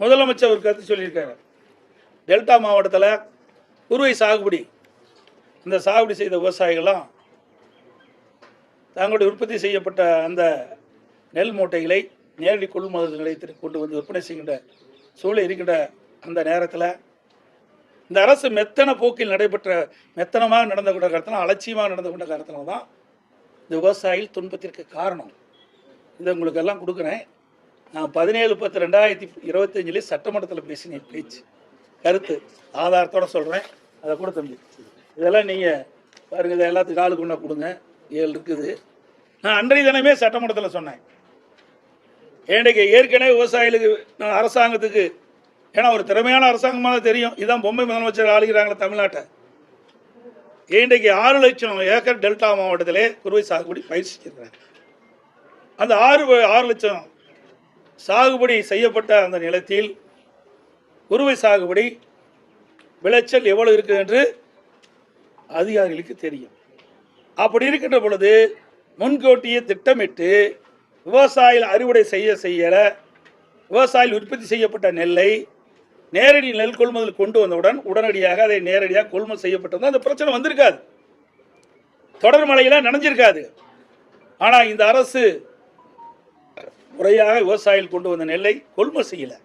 முதலமைச்சர் ஒரு கருத்து சொல்லியிருக்காரு. டெல்டா மாவட்டத்தில் குறுவை சாகுபடி இந்த சாகுபடி செய்த விவசாயிகளாம் தங்களுடைய உற்பத்தி செய்யப்பட்ட அந்த நெல் மூட்டைகளை நேரடி கொள்முதல் நிலையத்திற்கு கொண்டு வந்து விற்பனை செய்கின்ற சூழல் இருக்கின்ற அந்த நேரத்தில் இந்த அரசு மெத்தன போக்கில் நடைபெற்ற மெத்தனமாக நடந்து கொண்ட காரணத்தினால் அலட்சியமாக நடந்து கொண்ட காரணத்தினால தான் இந்த விவசாயிகள் துன்பத்திற்கு காரணம். இதை உங்களுக்கு எல்லாம் கொடுக்குறேன். நான் பதினேழு பத்து ரெண்டாயிரத்தி இருபத்தஞ்சிலே சட்டமன்றத்தில் பேசினேன் பேச்சு. கருத்து ஆதாரத்தோட சொல்கிறேன் அதை கூட தம்பி. இதெல்லாம் நீங்கள் பாருங்க இதை எல்லாத்துக்கும் ஆளுக்கு ஒன்றா கொடுங்க. ஏழு இருக்குது. நான் அன்றைய தினமே சட்டமன்றத்தில் சொன்னேன். ஏன்றைக்கு ஏற்கனவே விவசாயிகளுக்கு நான் அரசாங்கத்துக்கு ஏன்னா ஒரு திறமையான அரசாங்கமாக தெரியும். இதான் பொம்மை முதலமைச்சர் ஆளுகிறாங்களே தமிழ்நாட்டை. இன்றைக்கு ஆறு லட்சம் ஏக்கர் டெல்டா மாவட்டத்திலே குறுவை சாகுபடி பயிற்சி அந்த ஆறு ஆறு லட்சம் சாகுபடி செய்யப்பட்ட அந்த நிலத்தில் குறுவை சாகுபடி விளைச்சல் எவ்வளவு இருக்குது என்று அதிகாரிகளுக்கு தெரியும். அப்படி இருக்கின்ற பொழுது முன்கூட்டியே திட்டமிட்டு விவசாயிகள் அறுவடை செய்ய செய்யல விவசாயிகள் உற்பத்தி செய்யப்பட்ட நெல்லை நேரடி நெல் கொள்முதல் கொண்டு வந்தவுடன் உடனடியாக அதை நேரடியாக கொள்முதல் செய்யப்பட்டிருந்தால் அந்த பிரச்சனை வந்திருக்காது. தொடர் மழையெல்லாம் நனைஞ்சிருக்காது. ஆனால் இந்த அரசு முறையாக விவசாயிகள் கொண்டு வந்த நெல்லை கொள்முதல் செய்யலை.